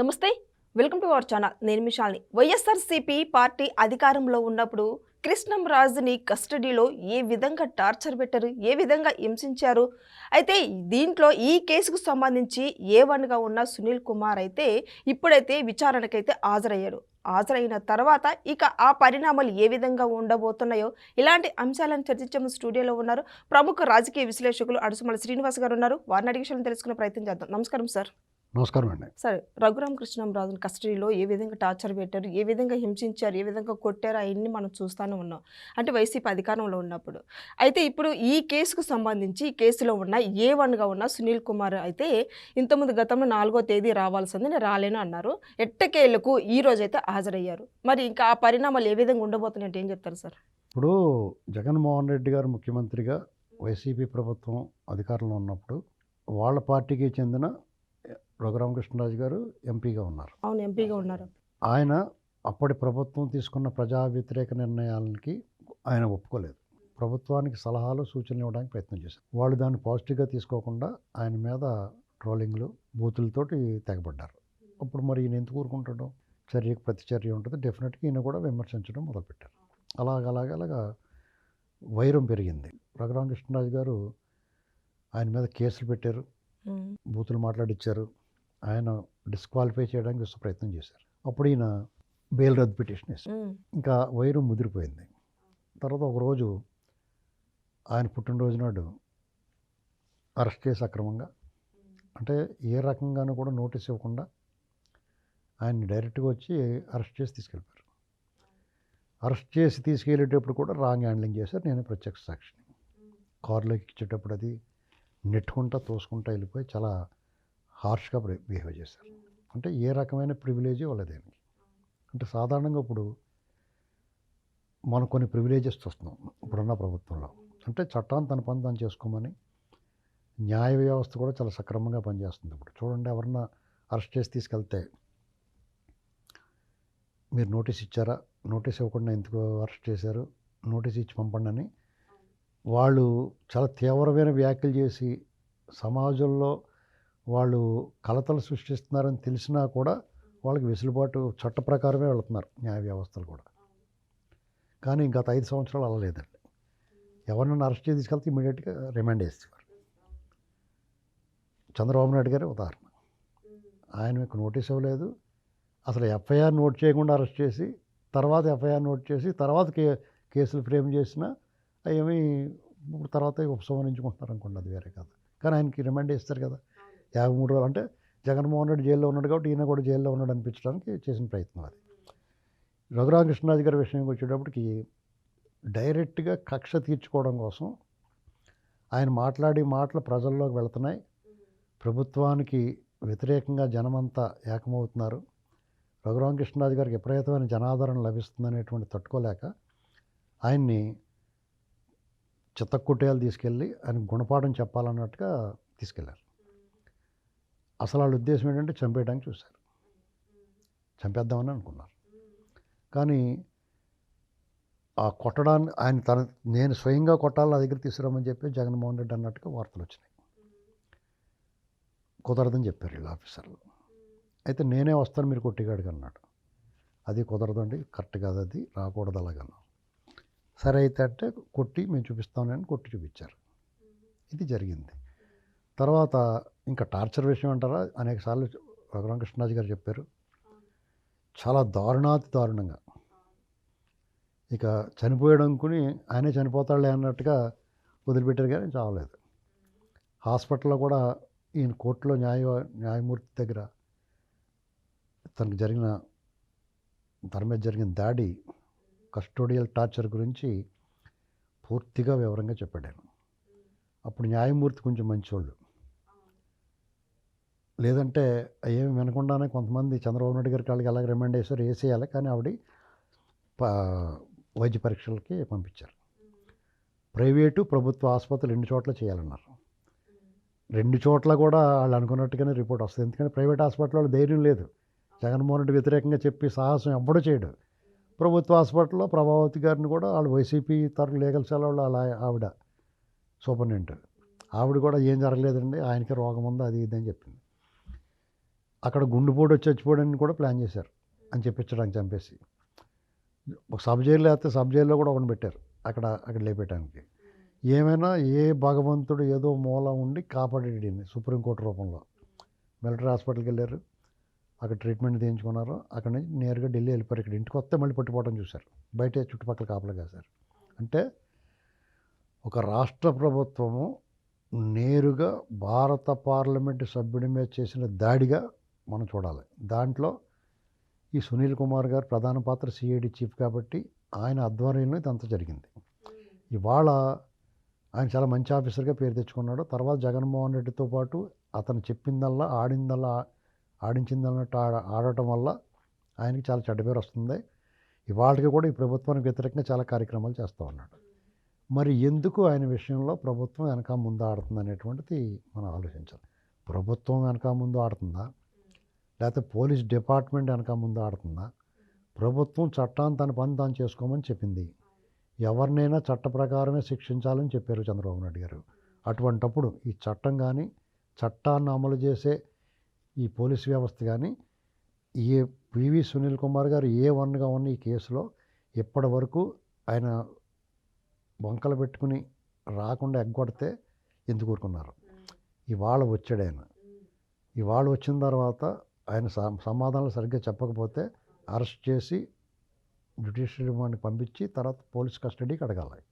నమస్తే welcome to our channel. నేను మిషాల్ని YSRCP party అధికారంలో ఉన్నప్పుడు కృష్ణం రాజుని కస్టడీలో ఏ విధంగా టార్చర్ పెట్టారు ఏ విధంగా హింసించారు? అయితే దీంట్లో ఈ కేసుకు సంబంధించి ఏ వన్గా ఉన్న సునీల్ కుమార్ అయితే ఇప్పుడైతే విచారణకైతే హాజరయ్యాడు. హాజరైన తర్వాత ఇక ఆ పరిణామాలు ఏ విధంగా ఉండబోతున్నాయో ఇలాంటి అంశాలను చర్చించే స్టూడియోలో ఉన్నారు ప్రముఖ రాజకీయ విశ్లేషకులు అడుసుమల శ్రీనివాస్ గారు ఉన్నారు. వారిని అడిగి తెలుసుకునే ప్రయత్నం చేద్దాం. నమస్కారం సార్. నమస్కారం అండి. సరే రఘురామ కృష్ణంరాజుని కస్టడీలో ఏ విధంగా టార్చర్ పెట్టారు ఏ విధంగా హింసించారు ఏ విధంగా కొట్టారు అవన్నీ మనం చూస్తూనే ఉన్నాం. అంటే వైసీపీ అధికారంలో ఉన్నప్పుడు. అయితే ఇప్పుడు ఈ కేసుకు సంబంధించి ఈ కేసులో ఉన్న ఏ వన్గా ఉన్న సునీల్ కుమార్ అయితే ఇంతకుముందు గతంలో నాలుగో తేదీ రావాల్సింది నేను రాలేను అన్నారు. ఎట్టకేళ్ళకు ఈ రోజైతే హాజరయ్యారు. మరి ఇంకా ఆ పరిణామాలు ఏ విధంగా ఉండబోతున్నాయంటే ఏం చెప్తారు సార్? ఇప్పుడు జగన్మోహన్ రెడ్డి గారు ముఖ్యమంత్రిగా వైసీపీ ప్రభుత్వం అధికారంలో ఉన్నప్పుడు వాళ్ళ పార్టీకి చెందిన రఘురామకృష్ణరాజు గారు ఎంపీగా ఉన్నారు. అవును ఎంపీగా ఉన్నారు. ఆయన అప్పటి ప్రభుత్వం తీసుకున్న ప్రజా వ్యతిరేక నిర్ణయాలకి ఆయన ఒప్పుకోలేదు. ప్రభుత్వానికి సలహాలు సూచనలు ఇవ్వడానికి ప్రయత్నం చేశారు. వాళ్ళు దాన్ని పాజిటివ్గా తీసుకోకుండా ఆయన మీద ట్రోలింగ్లు బూతులతోటి తెగబడ్డారు. అప్పుడు మరి ఈయన ఎందుకు ఊరుకుంటాడు? చర్యకు ప్రతిచర్య ఉంటుంది. డెఫినెట్గా ఈయన కూడా విమర్శించడం మొదలుపెట్టారు. అలాగ అలాగ అలాగా వైరం పెరిగింది. రఘురామకృష్ణరాజు గారు ఆయన మీద కేసులు పెట్టారు. బూతులు మాట్లాడిచ్చారు. ఆయన డిస్క్వాలిఫై చేయడానికి ప్రయత్నం చేశారు. అప్పుడు ఈయన బెయిల్ రద్దు పిటిషన్ వేశారు. ఇంకా వైరం ముదిరిపోయింది. తర్వాత ఒకరోజు ఆయన పుట్టినరోజు నాడు అరెస్ట్ చేసి అక్రమంగా అంటే ఏ రకంగానూ కూడా నోటీస్ ఇవ్వకుండా ఆయన్ని డైరెక్ట్గా వచ్చి అరెస్ట్ చేసి తీసుకెళ్ళిపోయారు. అరెస్ట్ చేసి తీసుకెళ్ళేటప్పుడు కూడా రాంగ్ హ్యాండ్లింగ్ చేశారు. నేను ప్రత్యక్ష సాక్షిని. కారులోకి ఇచ్చేటప్పుడు అది నెట్టుకుంటా తోసుకుంటా వెళ్ళిపోయి చాలా హార్ష్గా బిహేవ్ చేశారు అంటే ఏ రకమైన ప్రివిలేజ్ వాళ్ళ దేనికి. అంటే సాధారణంగా ఇప్పుడు మనం కొన్ని ప్రివిలేజెస్ చూస్తున్నాం ఇప్పుడున్న ప్రభుత్వంలో. అంటే చట్టాన్ని తన పని తను చేసుకోమని న్యాయ వ్యవస్థ కూడా చాలా సక్రమంగా పనిచేస్తుంది ఇప్పుడు. చూడండి ఎవరన్నా అరెస్ట్ చేసి తీసుకెళ్తే మీరు నోటీస్ ఇచ్చారా? నోటీస్ ఇవ్వకుండా ఎందుకు అరెస్ట్ చేశారు? నోటీస్ ఇచ్చి పంపండి అని వాళ్ళు చాలా తీవ్రమైన వ్యాఖ్యలు చేసి సమాజంలో వాళ్ళు కలతలు సృష్టిస్తున్నారని తెలిసినా కూడా వాళ్ళకి వెసులుబాటు చట్ట ప్రకారమే వెళుతున్నారు న్యాయ వ్యవస్థలు కూడా. కానీ గత ఐదు సంవత్సరాలు అలా లేదండి. ఎవరినైనా అరెస్ట్ చేసి తీసుకెళ్తే ఇమీడియట్గా రిమాండ్ చేసేవారు చంద్రబాబు నాయుడు గారే ఉదాహరణ. ఆయన మీకు నోటీస్ ఇవ్వలేదు. అసలు ఎఫ్ఐఆర్ నోట్ చేయకుండా అరెస్ట్ చేసి తర్వాత ఎఫ్ఐఆర్ నోట్ చేసి తర్వాత కే కేసులు ఫ్రేమ్ చేసినా అవి ఇప్పుడు తర్వాత ఉపసంహరించుకుంటున్నారు అనుకోండి అది వేరే కదా. కానీ ఆయనకి రిమాండ్ ఇస్తారు కదా. యాభై మూడు రోజులు అంటే జగన్మోహన్ రెడ్డి జైల్లో ఉన్నాడు కాబట్టి ఈయన కూడా జైల్లో ఉన్నాడు అనిపించడానికి చేసిన ప్రయత్నం అది. రఘురామకృష్ణరాజు గారి విషయంకి వచ్చేటప్పటికి డైరెక్ట్గా కక్ష తీర్చుకోవడం కోసం ఆయన మాట్లాడే మాటలు ప్రజల్లోకి వెళుతున్నాయి. ప్రభుత్వానికి వ్యతిరేకంగా జనమంతా ఏకమవుతున్నారు. రఘురామకృష్ణరాజు గారికి విపరీతమైన జనాదరణ లభిస్తుందనేటువంటి తట్టుకోలేక ఆయన్ని చిత్తకుట్టేయాలు తీసుకెళ్ళి ఆయన గుణపాఠం చెప్పాలన్నట్టుగా తీసుకెళ్ళారు. అసలు వాళ్ళ ఉద్దేశం ఏంటంటే చంపేయడానికి చూశారు. చంపేద్దామని అనుకున్నారు. కానీ ఆ కొట్టడాన్ని ఆయన తన నేను స్వయంగా కొట్టాలి నా దగ్గర తీసుకురామని చెప్పి జగన్మోహన్ రెడ్డి అన్నట్టుగా వార్తలు వచ్చినాయి. కుదరదని చెప్పారు వీళ్ళ ఆఫీసర్లు. అయితే నేనే వస్తాను మీరు కొట్టిగాడికి అన్నాడు. అది కుదరదండి కరెక్ట్ కాదు అది రాకూడదు అలాగన్నా సరే అయితే అంటే కొట్టి మేము చూపిస్తామని కొట్టి చూపించారు. ఇది జరిగింది. తర్వాత ఇంకా టార్చర్ విషయం అంటారా? అనేక సార్లు రఘురామకృష్ణరాజు గారు చెప్పారు. చాలా దారుణాతి దారుణంగా. ఇక చనిపోయాడు అనుకుని ఆయనే చనిపోతాడులే అన్నట్టుగా వదిలిపెట్టారు కానీ చావలేదు. హాస్పిటల్లో కూడా ఈయన కోర్టులో న్యాయ న్యాయమూర్తి దగ్గర తనకు జరిగిన తన మీద జరిగిన దాడి కస్టోడియల్ టార్చర్ గురించి పూర్తిగా వివరంగా చెప్పాడు ఆయన. అప్పుడు న్యాయమూర్తి కొంచెం మంచోళ్ళు. లేదంటే ఏమి వినకుండానే కొంతమంది చంద్రబాబు నాయుడు గారికి వాళ్ళకి అలాగే రిమాండ్ చేశారు వేసేయాలి. కానీ ఆవిడ ప- వైద్య పరీక్షలకి పంపించారు. ప్రైవేటు ప్రభుత్వ ఆసుపత్రులు రెండు చోట్ల చేయాలన్నారు? రెండు చోట్ల కూడా వాళ్ళు అనుకున్నట్టుగానే రిపోర్ట్ వస్తుంది. ఎందుకంటే ప్రైవేట్ హాస్పిటల్ వాళ్ళు ధైర్యం లేదు. జగన్మోహన్ రెడ్డి వ్యతిరేకంగా చెప్పి సాహసం ఎవ్వడూ చేయడు. ప్రభుత్వ హాస్పిటల్లో ప్రభావతి గారిని కూడా వాళ్ళు వైసీపీ తరఫు లీగల్ సెల్ వాళ్ళు అలా ఆవిడ సూపరింటెండెంట్. ఆవిడ కూడా ఏం జరగలేదండి. ఆయనకి రోగం ఉందా? అది ఇది అని చెప్పింది. అక్కడ గుండెపోటు వచ్చి చచ్చిపోవడానికి కూడా ప్లాన్ చేశారు అని చెప్పించడానికి చంపేసి. ఒక సబ్ జైల్లో లేకపోతే సబ్ జైల్లో కూడా ఒకటి పెట్టారు అక్కడ అక్కడ లేపేయడానికి ఏమైనా ఏ భగవంతుడు ఏదో మూల ఉండి కాపాడేది సుప్రీంకోర్టు రూపంలో. మిలిటరీ హాస్పిటల్కి వెళ్ళారు అక్కడ ట్రీట్మెంట్ చేయించుకున్నారు అక్కడ నుంచి నేరుగా ఢిల్లీ వెళ్ళిపోయారు. ఇక్కడ ఇంటికి వస్తే మళ్ళీ పట్టుకోవడం చూశారు. బయట చుట్టుపక్కల కాపలా కాశారు. అంటే ఒక రాష్ట్ర ప్రభుత్వము నేరుగా భారత పార్లమెంటు సభ్యుడి మీద చేసిన దాడిగా మనం చూడాలి. దాంట్లో ఈ సునీల్ కుమార్ గారు ప్రధాన పాత్ర సిఐడి చీఫ్ కాబట్టి ఆయన ఆధ్వర్యంలో ఇదంతా జరిగింది. ఇవాళ ఆయన చాలా మంచి ఆఫీసర్గా పేరు తెచ్చుకున్నాడు. తర్వాత జగన్మోహన్ రెడ్డితో పాటు అతను చెప్పిందల్లా ఆడిందల్లా ఆడించిందన్నట్టు ఆడ ఆడటం వల్ల ఆయనకి చాలా చెడ్డ పేరు వస్తుంది. ఇవాళకి కూడా ఈ ప్రభుత్వానికి వ్యతిరేకంగా చాలా కార్యక్రమాలు చేస్తూ ఉన్నాడు. మరి ఎందుకు ఆయన విషయంలో ప్రభుత్వం వెనక ముందు ఆడుతుంది అనేటువంటిది మనం ఆలోచించాలి. ప్రభుత్వం వెనక ముందు ఆడుతుందా? లేకపోతే పోలీస్ డిపార్ట్మెంట్ వెనక ముందు ఆడుతుందా? ప్రభుత్వం చట్టాన్ని తన పని తాను చేసుకోమని చెప్పింది. ఎవరినైనా చట్ట ప్రకారమే శిక్షించాలని చెప్పారు చంద్రబాబు నాయుడు గారు. అటువంటప్పుడు ఈ చట్టం కానీ చట్టాన్ని అమలు చేసే ఈ పోలీస్ వ్యవస్థ కానీ ఏ పివి సునీల్ కుమార్ గారు ఏ వన్గా ఉన్న ఈ కేసులో ఇప్పటి వరకు ఆయన వంకలు పెట్టుకుని రాకుండా ఎగ్గొడితే ఎందుకు ఊరుకున్నారు? ఇవాళ వచ్చాడు ఆయన. ఇవాళ వచ్చిన తర్వాత ఆయన సమ- సమాధానాలు సరిగ్గా చెప్పకపోతే అరెస్ట్ చేసి జ్యుడిషియల్ రిమాండ్కి పంపించి తర్వాత పోలీస్ కస్టడీకి అడగాలి.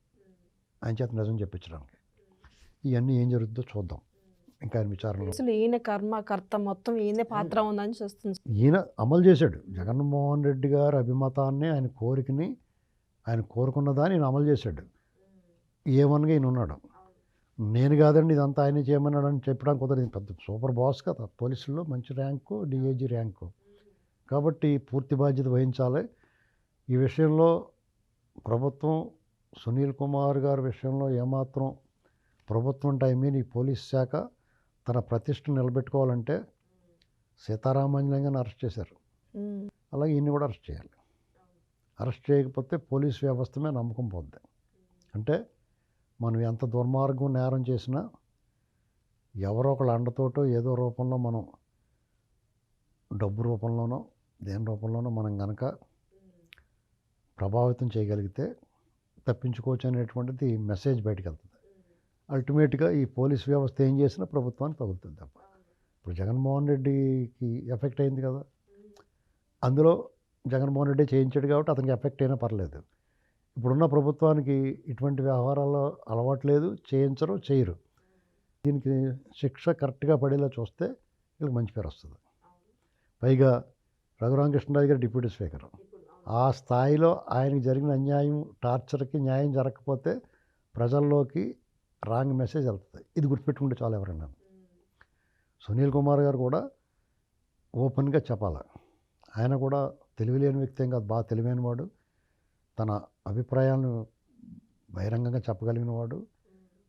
ఆయన చేత నిజం చెప్పించడానికి. ఇవన్నీ ఏం జరుగుతుందో చూద్దాం. ఇంకా ఆయన విచారణలో అసలు ఈయన కర్మ కర్త మొత్తం ఈయన పాత్ర ఉందని చూస్తుంది. ఈయన అమలు చేశాడు. జగన్మోహన్ రెడ్డి గారి అభిమతాన్ని ఆయన కోరికని ఆయన కోరుకున్న దాన్ని ఈయన అమలు చేశాడు. ఏమనగా ఈయన ఉన్నాడు. నేను కాదండి ఇదంతా ఆయన చేయమన్నాడు అని చెప్పడానికి కుదరదు. పెద్ద సూపర్ బాస్ కదా. పోలీసుల్లో మంచి ర్యాంకు డిఐజీ ర్యాంకు. కాబట్టి పూర్తి బాధ్యత వహించాలి. ఈ విషయంలో ప్రభుత్వం సునీల్ కుమార్ గారి విషయంలో ఏమాత్రం ప్రభుత్వం అంటే ఐ మీన్ ఈ పోలీస్ శాఖ తన ప్రతిష్ట నిలబెట్టుకోవాలంటే సీతారామాంజనేయంగా అరెస్ట్ చేశారు. అలాగే ఈయన్ని కూడా అరెస్ట్ చేయాలి. అరెస్ట్ చేయకపోతే పోలీస్ వ్యవస్థ మీద నమ్మకం పోద్ది. అంటే మనం ఎంత దుర్మార్గం నేరం చేసినా ఎవరో ఒకళ్ళ అండతోటో ఏదో రూపంలో మనం డబ్బు రూపంలోనో దేని రూపంలోనో మనం కనుక ప్రభావితం చేయగలిగితే తప్పించుకోవచ్చు అనేటువంటిది మెసేజ్ బయటకు వెళ్తుంది. అల్టిమేట్గా ఈ పోలీస్ వ్యవస్థ ఏం చేసినా ప్రభుత్వానికి తగులుతుంది తప్ప. ఇప్పుడు జగన్మోహన్ రెడ్డికి ఎఫెక్ట్ అయింది కదా. అందులో జగన్మోహన్ రెడ్డి చేయించాడు కాబట్టి అతనికి ఎఫెక్ట్ అయినా పర్లేదు. ఇప్పుడున్న ప్రభుత్వానికి ఇటువంటి వ్యవహారాల్లో అలవాటు లేదు చేయించరు చేయరు. దీనికి శిక్ష కరెక్ట్గా పడేలా చూస్తే వీళ్ళకి మంచి పేరు వస్తుంది. పైగా రఘురామకృష్ణరాజు గారు డిప్యూటీ స్పీకర్. ఆ స్థాయిలో ఆయనకి జరిగిన అన్యాయం టార్చర్కి న్యాయం జరగకపోతే ప్రజల్లోకి రాంగ్ మెసేజ్ వెళ్తుంది. ఇది గుర్తుపెట్టుకుంటే చాలా ఎవరైనా. సునీల్ కుమార్ గారు కూడా ఓపెన్గా చెప్పాలి. ఆయన కూడా తెలివిలేని వ్యక్తి ఏం కాదు బాగా తెలివైన వాడు తన అభిప్రాయాలను బహిరంగంగా చెప్పగలిగిన వాడు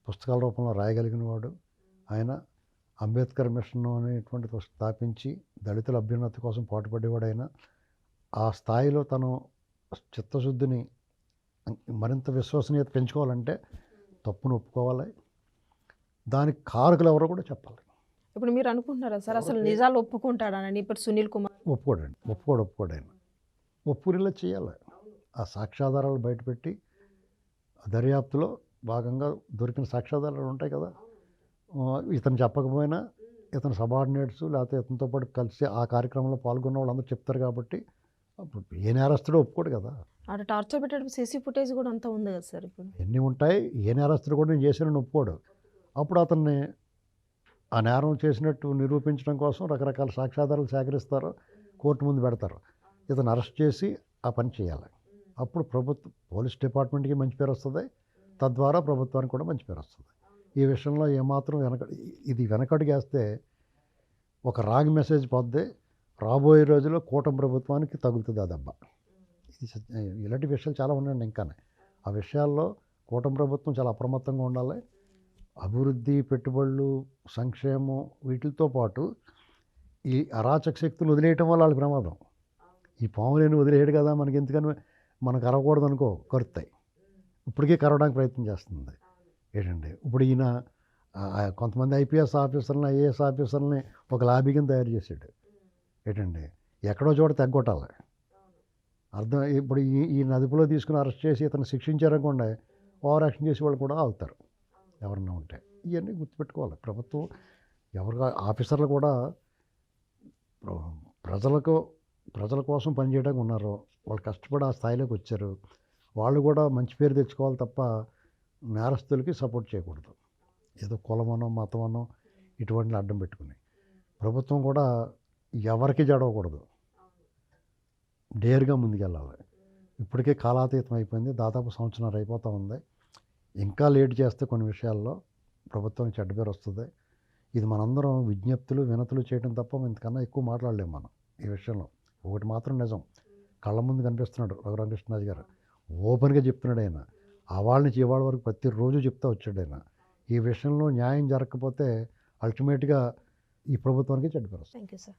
పుస్తకాల రూపంలో రాయగలిగిన వాడు ఆయన అంబేద్కర్ మిషన్ అనేటువంటిది స్థాపించి దళితుల అభ్యున్నతి కోసం పాటుపడేవాడు ఆయన ఆ స్థాయిలో తను చిత్తశుద్ధిని మరింత విశ్వసనీయత పెంచుకోవాలంటే తప్పును ఒప్పుకోవాలి. దానికి కారకులు ఎవరో కూడా చెప్పాలి. ఇప్పుడు మీరు అనుకుంటున్నారా సార్ అసలు నిజాలు ఒప్పుకుంటాడని ఇప్పుడు సునీల్ కుమార్ ఒప్పుకోడండి. ఒప్పుకోడు ఒప్పుకోడు ఆయన. ఒప్పుకునేలా చేయాలి. ఆ సాక్ష్యాధారాలు బయటపెట్టి దర్యాప్తులో భాగంగా దొరికిన సాక్ష్యాధారాలు ఉంటాయి కదా. ఇతను చెప్పకపోయినా ఇతను సబార్డినేట్స్ లేకపోతే ఇతనితో పాటు కలిసి ఆ కార్యక్రమంలో పాల్గొన్న వాళ్ళందరూ చెప్తారు కాబట్టి అప్పుడు ఏ నేరస్తుడు ఒప్పుకోడు కదా. అటు టార్చర్ పెట్టేటప్పుడు సీసీ ఫుటేజ్ కూడా అంతా ఉంది కదా సార్ ఇప్పుడు. ఎన్ని ఉంటాయి ఏ నేరస్తుడు కూడా నేను చేసిన ఒప్పుకోడు. అప్పుడు అతన్ని ఆ నేరం చేసినట్టు నిరూపించడం కోసం రకరకాల సాక్ష్యాధారాలు సేకరిస్తారు కోర్టు ముందు పెడతారు. ఇతను అరెస్ట్ చేసి ఆ పని చేయాలి. అప్పుడు ప్రభుత్వ పోలీస్ డిపార్ట్మెంట్కి మంచి పేరు వస్తుంది. తద్వారా ప్రభుత్వానికి కూడా మంచి పేరు వస్తుంది. ఈ విషయంలో ఏమాత్రం వెనక ఇది వెనకడుగేస్తే ఒక రాంగ్ మెసేజ్ పోద్ది. రాబోయే రోజుల్లో కూటమి ప్రభుత్వానికి తగులుతుంది ఆ దెబ్బ. ఇది ఇలాంటి విషయాలు చాలా ఉన్నాయండి ఇంకానే. ఆ విషయాల్లో కూటమి ప్రభుత్వం చాలా అప్రమత్తంగా ఉండాలి. అభివృద్ధి పెట్టుబడులు సంక్షేమం వీటితో పాటు ఈ అరాచక శక్తులు వదిలేయటం వల్ల వాళ్ళకి ప్రమాదం. ఈ పాములేని వదిలేయడు కదా మనకి. ఎందుకని మనం కరవకూడదు అనుకో కరుతాయి ఇప్పటికే కరవడానికి ప్రయత్నం చేస్తుంది. ఏంటండి ఇప్పుడు ఈయన కొంతమంది ఐపీఎస్ ఆఫీసర్లని ఐఏఎస్ ఆఫీసర్లని ఒక లాబీ కింద తయారు చేశాడు. ఏంటండి ఎక్కడో చోట తగ్గొట్టాలి. అర్థం ఇప్పుడు ఈ ఈ నదుపులో తీసుకుని అరెస్ట్ చేసి ఇతను శిక్షించారనుకోండి ఓవర్ యాక్షన్ చేసే వాళ్ళు కూడా అవుతారు ఎవరన్నా ఉంటే. ఇవన్నీ గుర్తుపెట్టుకోవాలి. ప్రభుత్వం ఎవరు ఆఫీసర్లు కూడా ప్రజలకు ప్రజల కోసం పనిచేయడానికి ఉన్నారు. వాళ్ళు కష్టపడి ఆ స్థాయిలోకి వచ్చారు. వాళ్ళు కూడా మంచి పేరు తెచ్చుకోవాలి తప్ప నేరస్తులకి సపోర్ట్ చేయకూడదు. ఏదో కులమనో మతమనో ఇటువంటి అడ్డం పెట్టుకుని. ప్రభుత్వం కూడా ఎవరికి జడవకూడదు. డేర్గా ముందుకెళ్ళాలి. ఇప్పటికే కాలాతీతం అయిపోయింది. దాదాపు సంవత్సరం అయిపోతూ ఉంది. ఇంకా లేట్ చేస్తే కొన్ని విషయాల్లో ప్రభుత్వానికి చెడ్డ పేరు వస్తుంది. ఇది మనందరం విజ్ఞప్తులు వినతులు చేయడం తప్ప ఇంతకన్నా ఎక్కువ మాట్లాడలేము మనం ఈ విషయంలో. ఒకటి మాత్రం నిజం. కళ్ళ ముందు కనిపిస్తున్నాడు రఘురామకృష్ణరాజు గారు. ఓపెన్గా చెప్తున్నాడు ఆయన. అవాళ్ళ నుంచి ఇవాళ వరకు ప్రతిరోజు చెప్తా వచ్చాడు ఆయన. ఈ విషయంలో న్యాయం జరగకపోతే అల్టిమేట్గా ఈ ప్రభుత్వానికి చెడ్డ థ్యాంక్ యూ సార్.